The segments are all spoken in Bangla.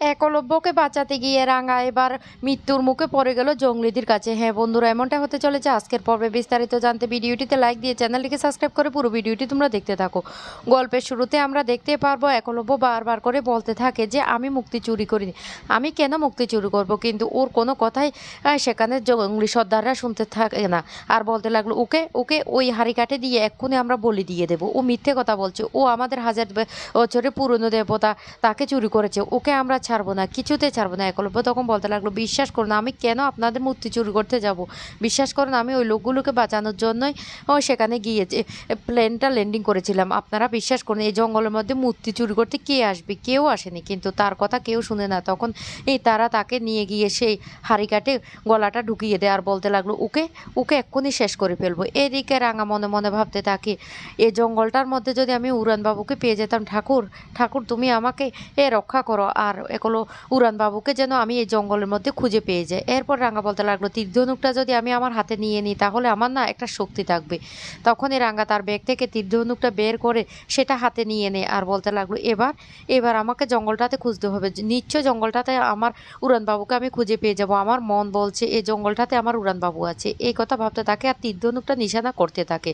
একলব্যকে বাঁচাতে গিয়ে রাঙা এবার মৃত্যুর মুখে পড়ে গেল জঙ্গলিদের কাছে। হ্যাঁ বন্ধুরা, এমনটা হতে চলেছে। আজকের পর্বে বিস্তারিত জানতে ভিডিওটিতে লাইক দিয়ে চ্যানেলটিকে সাবস্ক্রাইব করে পুরো ভিডিওটি তোমরা দেখতে থাকো। গল্পের শুরুতে আমরা দেখতে পারব, একলব্য বারবার করে বলতে থাকে যে, আমি মুক্তি চুরি করিনি। আমি কেন মুক্তি চুরি করব? কিন্তু ওর কোনো কথাই সেখানে জঙ্গলি সর্দাররা শুনতে থাকে না। আর বলতে লাগল, ওকে ওকে ওই হাড়ি কাটে দিয়ে এক্ষুনি আমরা বলি দিয়ে দেবো। ও মিথ্যে কথা বলছে। ও আমাদের হাজার বছরের পুরনো দেবতা, তাকে চুরি করেছে। ওকে আমরা ছাড়বো না কিছুতে ছাড়বো না, একলব্য তখন বলতে লাগল, বিশ্বাস করুন, আমি কেন আপনাদের মূর্তি চুরি করতে যাব? বিশ্বাস করুন, আমি ওই লোকগুলোকে বাঁচানোর জন্যই সেখানে গিয়েছে প্লেনটা ল্যান্ডিং করেছিলাম। আপনারা বিশ্বাস করুন, এই জঙ্গলের মধ্যে মূর্তি চুরি করতে কে আসবে? কেউ আসেনি, কিন্তু তার কথা কেউ শুনে না। তখন এই তারা তাকে নিয়ে গিয়ে সেই হাড়ি কাটে গলাটা ঢুকিয়ে দেয় আর বলতে লাগল, ওকে ওকে এক্ষুনি শেষ করে ফেলব। এদিকে রাঙা মনে মনে ভাবতে থাকে এই জঙ্গলটার মধ্যে যদি আমি উড়ানবাবুকে পেয়ে যেতাম, ঠাকুর ঠাকুর তুমি আমাকে এ রক্ষা করো। আর একলো উড়ানবাবুকে যেন আমি এই জঙ্গলের মধ্যে খুঁজে পেয়ে যাই। এরপর রাঙা বলতে লাগল তীর্ধনুকটা যদি আমি আমার হাতে নিয়ে নিই, তাহলে আমার না একটা শক্তি থাকবে। তখনই রাঙা তার ব্যাগ থেকে তীর্ধনুকটা বের করে সেটা হাতে নিয়ে নেয় আর বলতে লাগল, এবার এবার আমাকে জঙ্গলটাতে খুঁজতে হবে। নিশ্চয় জঙ্গলটাতে আমার উড়ানবাবুকে আমি খুঁজে পেয়ে যাব। আমার মন বলছে এই জঙ্গলটাতে আমার উড়ানবাবু আছে। এই কথা ভাবতে থাকে আর তীর্ধনুকটা নিশানা করতে থাকে।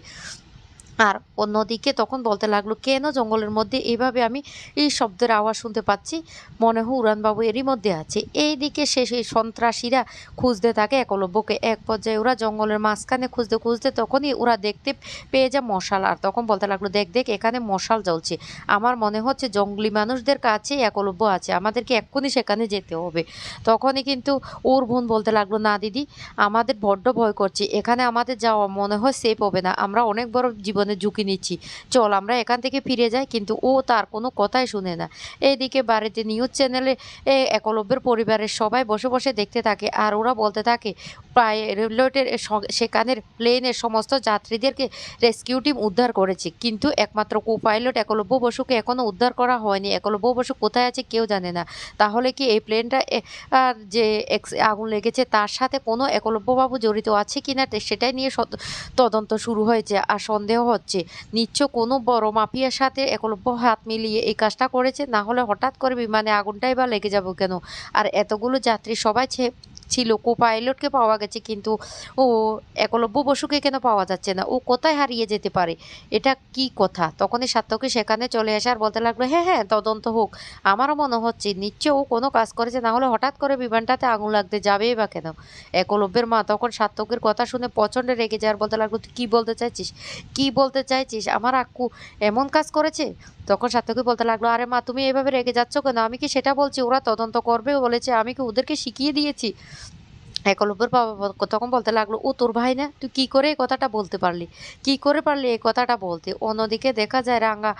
আর অন্যদিকে তখন বলতে লাগল, কেন জঙ্গলের মধ্যে এইভাবে আমি এই শব্দের আওয়াজ শুনতে পাচ্ছি? মনে হয় উড়ানবাবু এরই মধ্যে আছে। এইদিকে সে সেই সন্ত্রাসীরা খুঁজতে থাকে একলব্যকে। এক পর্যায়ে ওরা জঙ্গলের মাঝখানে খুঁজতে খুঁজতে তখনই ওরা দেখতে পেয়ে যায় মশাল। আর তখন বলতে লাগল, দেখ দেখ, এখানে মশাল জ্বলছে। আমার মনে হচ্ছে জঙ্গলি মানুষদের কাছে একলব্য আছে। আমাদেরকে এক্ষুনি সেখানে যেতে হবে। তখনই কিন্তু ওর বোন বলতে লাগল, না, দিদি, আমাদের বড্ড ভয় করছে। এখানে আমাদের যাওয়া মনে হয় সেফ হবে না। আমরা অনেক বড় জীবনের ঝুঁকি নিচ্ছি। চল আমরা এখান থেকে ফিরে যাই কিন্তু ও তার কোনো কথাই শুনে না। এইদিকে বাড়িতে নিউজ চ্যানেলে এ, একলব্যের পরিবারের সবাই বসে বসে দেখতে থাকে আর ওরা বলতে থাকে পাইলটের সেখানের প্লেনের সমস্ত যাত্রীদেরকে রেস্কিউ টিম উদ্ধার করেছে। কিন্তু একমাত্র কো পাইলট একলব্য বসুকে এখনও উদ্ধার করা হয়নি। একলব্য বসু কোথায় আছে কেউ জানে না। তাহলে কি এই প্লেনটা যে আগুন লেগেছে তার সাথে কোনো একলব্যবাবু জড়িত আছে কিনা সেটাই নিয়ে তদন্ত শুরু হয়েছে। আর সন্দেহ হচ্ছে। নিচ্ছ কোনো বড় মাফিয়ার সাথে একলব্য হাত মিলিয়ে এই কাজটা করেছে, না হলে হঠাৎ করে বিমানে আগুনটাই বা লেগে যাব কেন? আর এতগুলো যাত্রী সবাই ছে- ছিল, কো পাইলটকে পাওয়া গেছে কিন্তু ও একলব্য বসুকে কেন পাওয়া যাচ্ছে না? ও কোথায় হারিয়ে যেতে পারে? এটা কি কথা? তখনই সার্থকী সেখানে চলে আসে আর বলতে লাগল হ্যাঁ হ্যাঁ তদন্ত হোক। আমারও মনে হচ্ছে নিশ্চয় ও কোনো কাজ করেছে, না হলে হঠাৎ করে বিমানটাতে আগুন লাগতে যাবে বা কেন? একলব্যের মা তখন সার্থকের কথা শুনে প্রচণ্ড রেগে যায় আর বলতে লাগল, তুই কী বলতে চাইছিস? কি বলতে চাইছিস? আমার আক্কু এমন কাজ করেছে? তখন সার্থকই বলতে লাগল, আরে মা, তুমি এভাবে রেগে যাচ্ছ কেন? আমি কি সেটা বলছি? ওরা তদন্ত করবে বলেছে, আমি কি ওদেরকে শিখিয়ে দিয়েছি? একলব্যের বাবা তখন বলতে লাগল, ও তোর ভাই না? তুই কি করে এই কথাটা বলতে পারলি? কি করে পারলি এই কথাটা বলতে? অন্যদিকে দেখা যায় রাঙ্গা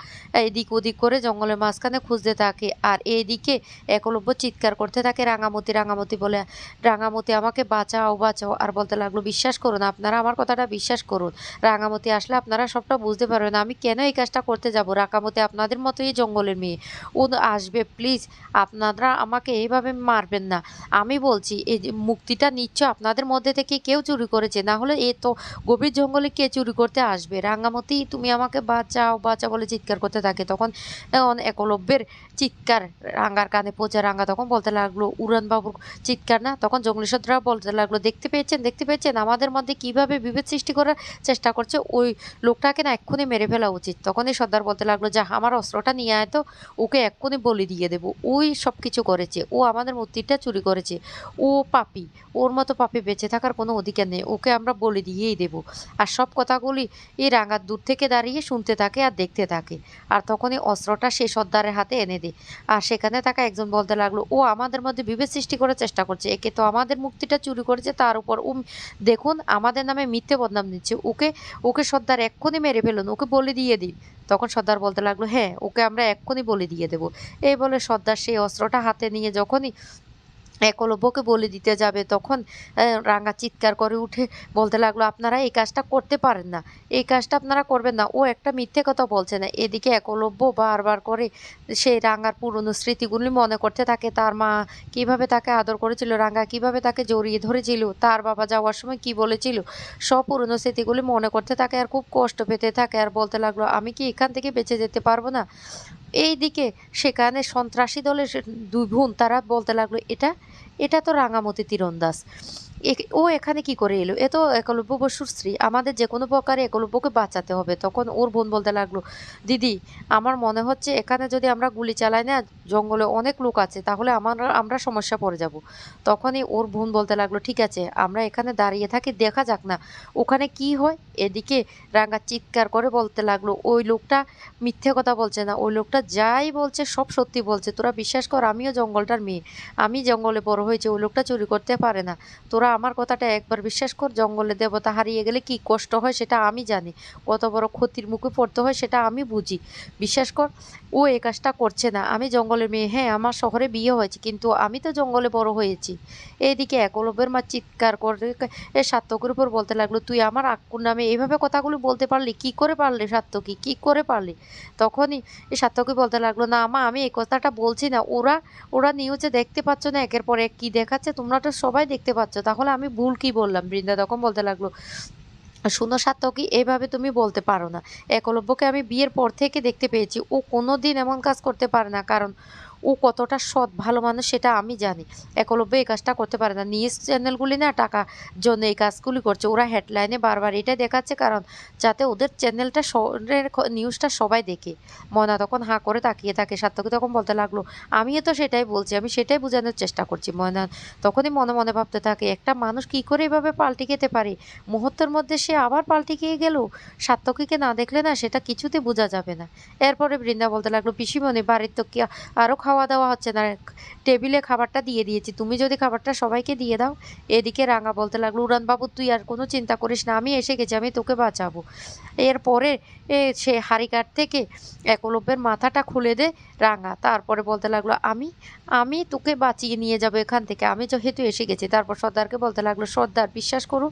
এদিক ওদিক করে জঙ্গলের মাঝখানে খুঁজতে থাকে আর এইদিকে একলব্য চিৎকার করতে থাকে রাঙামতি রাঙামতি বলে, রাঙামতি, আমাকে বাঁচাও বাঁচাও। আর বলতে লাগল, বিশ্বাস করুন, আপনারা আমার কথাটা বিশ্বাস করুন। রাঙামতি আসলে আপনারা সবটা বুঝতে পারবেন। আমি কেন এই কাজটা করতে যাব? রাঙামতি আপনাদের মতোই জঙ্গলের মেয়ে। ও আসবে, প্লিজ, আপনারা আমাকে এইভাবে মারবেন না। আমি বলছি, এই মুক্তিটা নিশ্চয় আপনাদের মধ্যে থেকে কেউ চুরি করেছে? না হলে এ তো গভীর জঙ্গলে কে চুরি করতে আসবে? রাঙামতি, তুমি আমাকে বাঁচাও বাঁচাও বলে চিৎকার করতে থাকে। তখন একলব্যের চিৎকার রাঙ্গার কানে পৌঁছে রাঙ্গা তখন বলতে লাগল উড়ানবাবুর চিৎকার না? তখন জঙ্গলি সদরা বলতে লাগল, দেখতে পেয়েছেন দেখতে পেয়েছেন? আমাদের মধ্যে কীভাবে বিভেদ সৃষ্টি করার চেষ্টা করছে? ওই লোকটাকে না এক্ষুনি মেরে ফেলা উচিত। তখনই সর্দার বলতে লাগল, যা, আমার অস্ত্রটা নিয়ে আয় তো, ওকে এক্ষুনি বলি দিয়ে দেবো। ওই সব কিছু করেছে। ও আমাদের মূর্তিটা চুরি করেছে। ও পাপি। ওর মতো পাপে বেঁচে থাকার কোনো অধিকার নেই। ওকে আমরা বলে দিয়েই দেবো। আর সব কথাগুলি এই রাঙার দূর থেকে দাঁড়িয়ে শুনতে থাকে আর দেখতে থাকে। আর তখনই অস্ত্রটা সে সর্দারের হাতে এনে দেয়। আর সেখানে থাকা একজন বলতে লাগল, ও আমাদের মধ্যে বিভেদ সৃষ্টি করার চেষ্টা করছে। একে তো আমাদের মুক্তিটা চুরি করেছে, তার উপর ও দেখুন, আমাদের নামে মিথ্যে বদনাম দিচ্ছে। ওকে ওকে সর্দার এক্ষুনি মেরে ফেলুন, ওকে বলে দিয়ে দিন। তখন সর্দার বলতে লাগল হ্যাঁ ওকে আমরা এক্ষুনি বলে দিয়ে দেবো। এই বলে সর্দার সেই অস্ত্রটা হাতে নিয়ে যখনই একলব্যকে বলে দিতে যাবে, তখন রাঙা চিৎকার করে উঠে বলতে লাগল, আপনারা এই কাজটা করতে পারেন না, এই কাজটা আপনারা করবেন না। ও একটা মিথ্যে কথা বলছে না, এদিকে একলব্য বারবার করে সেই রাঙার পুরনো স্মৃতিগুলি মনে করতে থাকে, তার মা কীভাবে তাকে আদর করেছিল, রাঙা কীভাবে তাকে জড়িয়ে ধরেছিল, তার বাবা যাওয়ার সময় কি বলেছিল, সব পুরনো স্মৃতিগুলি মনে করতে থাকে আর খুব কষ্ট পেতে থাকে আর বলতে লাগল, আমি কি এখান থেকে বেঁচে যেতে পারব না? এইদিকে সেখানে সন্ত্রাসী দলের দুই বোন, তারা বলতে লাগল, এটা এটা তো রাঙামতি তীরন্দাজ। ও এখানে কি করে এলো? এ তো একলব্য বসুর স্ত্রী। আমাদের যে কোনো প্রকারে একলব্যকে বাঁচাতে হবে। তখন ওর বোন বলতে লাগল, দিদি, আমার মনে হচ্ছে এখানে যদি আমরা গুলি চালাই না, জঙ্গলে অনেক লোক আছে, তাহলে আমার, আমরা সমস্যা পড়ে যাব। তখনই ওর বোন বলতে লাগল, ঠিক আছে, আমরা এখানে দাঁড়িয়ে থাকি, দেখা যাক না, ওখানে কি হয়? এদিকে রাঙ্গা চিৎকার করে বলতে লাগল, ওই লোকটা মিথ্যে কথা বলছে না, ওই লোকটা যাই বলছে, সব সত্যি বলছে। তোরা বিশ্বাস কর, আমিও জঙ্গলটার মেয়ে। আমি জঙ্গলে বড় হয়েছি, ওই লোকটা চুরি করতে পারে না। তোরা আমার কথাটা একবার বিশ্বাস কর জঙ্গলে দেবতা হারিয়ে গেলে কি কষ্ট হয় সেটা আমি জানি। কত বড় ক্ষতির মুখে পড়তে হয় সেটা আমি বুঝি। বিশ্বাস কর, ও এই কাজটা করছে না। আমি জঙ্গলের মেয়ে হ্যাঁ আমার শহরে বিয়ে হয়েছে, কিন্তু আমি তো জঙ্গলে বড় হয়েছি। এইদিকে একলব্যের মা চিৎকার করে এ সাত্তকের উপর বলতে লাগল, তুই আমার আক্কুর নামে এইভাবে কথাগুলো বলতে পারলি? কি করে পারলি সাত্তকী কি করে পারলি? তখনই এই সাত্তকী বলতে লাগল, না মা, আমি এই কথাটা বলছি না। ওরা ওরা নিউজে দেখতে পাচ্ছ না, একের পর এক কি দেখাচ্ছে? তোমরা তো সবাই দেখতে পাচ্ছ। তাহলে আমি ভুল কি বললাম? বৃন্দা তখন বলতে লাগল শুনো কি এভাবে তুমি বলতে পারো না। একলব্যকে আমি বিয়ের পর থেকে দেখতে পেয়েছি। ও কোনো দিন এমন কাজ করতে পারে না। কারণ ও কতটা সৎ, ভালো মানুষ সেটা আমি জানি। একলব্য এই কাজটা করতে পারে না। নিউজ চ্যানেলগুলি না টাকা জন্য এই কাজগুলি করছে। ওরা হেডলাইনে বারবার এটা দেখাচ্ছে কারণ যাতে ওদের চ্যানেলটা নিউজটা সবাই দেখে। ময়না তখন হাঁ করে তাকিয়ে থাকে সার্থকী তখন বলতে লাগল, আমিও তো সেটাই বলছি, আমি সেটাই বোঝানোর চেষ্টা করছি। ময়না তখনই মনে মনে ভাবতে থাকে, একটা মানুষ কি করে এভাবে পাল্টে খেতে পারে? মুহূর্তের মধ্যে সে আবার পাল্টে খেয়ে গেল? সার্থকীকে না দেখলে না সেটা কিছুতে বোঝা যাবে না। এরপরে বৃন্দা বলতে লাগল, পিসিমণি, বাড়ির তো কি আরও খাওয়া দাওয়া হচ্ছে না টেবিলে খাবারটা দিয়ে দিয়েছি। তুমি যদি খাবারটা সবাইকে দিয়ে দাও, এদিকে রাঙা বলতে লাগল উড়ান বাবু তুই আর কোনো চিন্তা করিস না, আমি এসে গেছি, আমি তোকে বাঁচাবো। এরপরে এ, সে হারিকাট থেকে একলব্যের মাথাটা খুলে দে রাঙা, তারপরে বলতে লাগল, আমি আমি তোকে বাঁচিয়ে নিয়ে যাব এখান থেকে, আমি যেহেতু এসে গেছি। তারপর সর্দারকে বলতে লাগল, সর্দার, বিশ্বাস করো,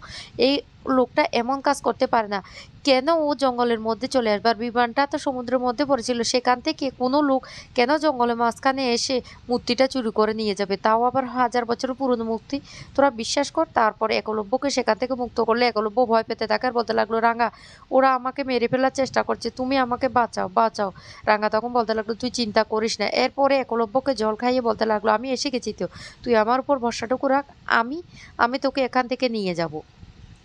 এই লোকটা এমন কাজ করতে পারে না। কেন ও জঙ্গলের মধ্যে চলে আসবার বিমানটা তো সমুদ্রের মধ্যে পড়েছিল। সেখান থেকে কোনো লোক কেন জঙ্গলের মাঝখানে এসে মূর্তিটা চুরি করে নিয়ে যাবে? তাও আবার হাজার বছরের পুরনো মূর্তি। তোরা বিশ্বাস কর, তারপরে একলব্যকে সেখান থেকে মুক্ত করলে একলব্য ভয় পেতে থাকে আর বলতে লাগল, রাঙা, ওরা আমাকে মেরে ফেলার চেষ্টা করছে। তুমি আমাকে বাঁচাও বাঁচাও। রাঙা তখন বলতে লাগল, তুই চিন্তা করিস না। এরপরে একলব্যকে জল খাইয়ে বলতে লাগল, আমি এসে গেছি তো। তুই আমার উপর ভরসাটুকু রাখ। আমি আমি তোকে এখান থেকে নিয়ে যাব।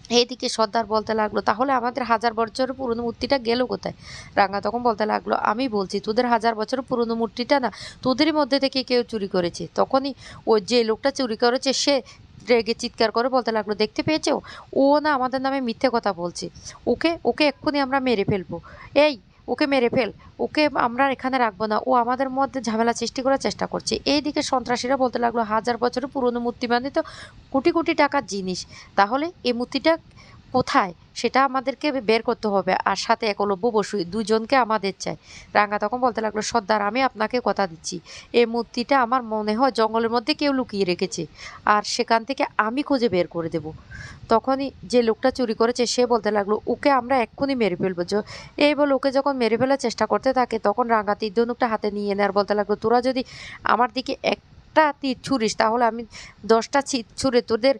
এইদিকে সর্দার বলতে লাগল, তাহলে আমাদের হাজার বছর পুরনো মূর্তিটা গেল কোথায়? রাঙা তখন বলতে লাগল, আমি বলছি, তোদের হাজার বছর পুরনো মূর্তিটা না তোদেরই মধ্যে থেকে কেউ চুরি করেছে। তখনই ওই যে লোকটা চুরি করেছে, সে রেগে চিৎকার করে বলতে লাগল, দেখতে পেয়েছ? ও না আমাদের নামে মিথ্যে কথা বলছে। ওকে ওকে এক্ষুনি আমরা মেরে ফেলব। এই ওকে মেরে ফেল, ওকে আমরা এখানে রাখব না, ও আমাদের মধ্যে ঝামেলা সৃষ্টি করার চেষ্টা করছে। এইদিকে সন্ত্রাসীরা বলতে লাগল, হাজার বছরের পুরনো মূর্তি মানে তো কোটি কোটি টাকার জিনিস। তাহলে এই মূর্তিটা কোথায়? সেটা আমাদেরকে বের করতে হবে। আর সাথে একলব্য বসুই দুজনকে আমাদের চাই। রাঙ্গা তখন বলতে লাগল, সর্দার, আমি আপনাকে কথা দিচ্ছি। এই মূর্তিটা আমার মনে হয় জঙ্গলের মধ্যে কেউ লুকিয়ে রেখেছে। আর সেখান থেকে আমি খুঁজে বের করে দেব। তখনই যে লোকটা চুরি করেছে, সে বলতে লাগল, ওকে আমরা এক্ষুনি মেরে ফেলব। এই বলে ওকে যখন মেরে ফেলার চেষ্টা করতে থাকে, তখন রাঙ্গা তীর ধনুকটা হাতে নিয়ে নেয় আর বলতে লাগল, তোরা যদি আমার দিকে একটা তীর ছুরিস, তাহলে আমি দশটা ছুঁড়ে তোদের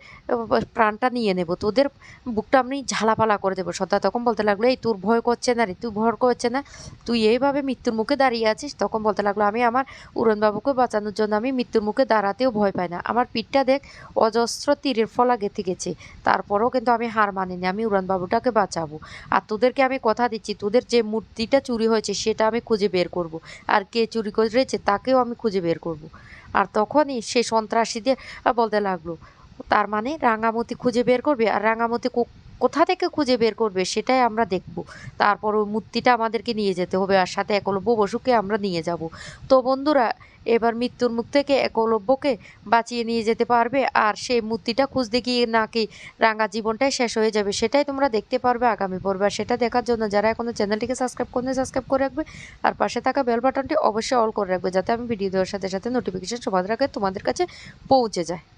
প্রাণটা নিয়ে নেব। তোদের বুকটা আমি ঝালাপালা করে দেবো। সদা তখন বলতে লাগল, এই তোর ভয় করছে না রে, তুই ভয় করছে না। তুই এইভাবে মৃত্যুর মুখে দাঁড়িয়ে আছিস? তখন বলতে লাগল, আমি আমার উড়নবাবুকে বাঁচানোর জন্য আমি মৃত্যুর মুখে দাঁড়াতেও ভয় পাই না। আমার পিঠটা দেখ, অজস্র তীরের ফলা গেঁথে গেছে। তারপরেও কিন্তু আমি হার মানিনি। আমি উড়নবাবুটাকে বাঁচাবো। আর তোদেরকে আমি কথা দিচ্ছি, তোদের যে মূর্তিটা চুরি হয়েছে, সেটা আমি খুঁজে বের করব। আর কে চুরি করেছে, তাকেও আমি খুঁজে বের করব। আর তখনই সে সন্ত্রাসীদের বলতে লাগল। তার মানে রাঙামতি খুঁজে বের করবে আর রাঙামতি কোথা থেকে খুঁজে বের করবে সেটাই আমরা দেখব। তারপর ওই মূর্তিটা আমাদেরকে নিয়ে যেতে হবে আর সাথে একলব্য বসুকে আমরা নিয়ে যাব। তো বন্ধুরা, এবার মৃত্যুর মুখ থেকে একলব্যকে বাঁচিয়ে নিয়ে যেতে পারবে আর সেই মূর্তিটা খুঁজতে গিয়ে নাকি রাঙা জীবনটাই শেষ হয়ে যাবে সেটাই তোমরা দেখতে পারবে আগামী পর্বে। আর সেটা দেখার জন্য যারা এখনও চ্যানেলটিকে সাবস্ক্রাইব করে সাবস্ক্রাইব করে রাখবে আর পাশে থাকা বেল বাটনটি অবশ্যই অল করে রাখবে যাতে আমি ভিডিও দেওয়ার সাথে সাথে নোটিফিকেশন সবার আগে তোমাদের কাছে পৌঁছে যায়।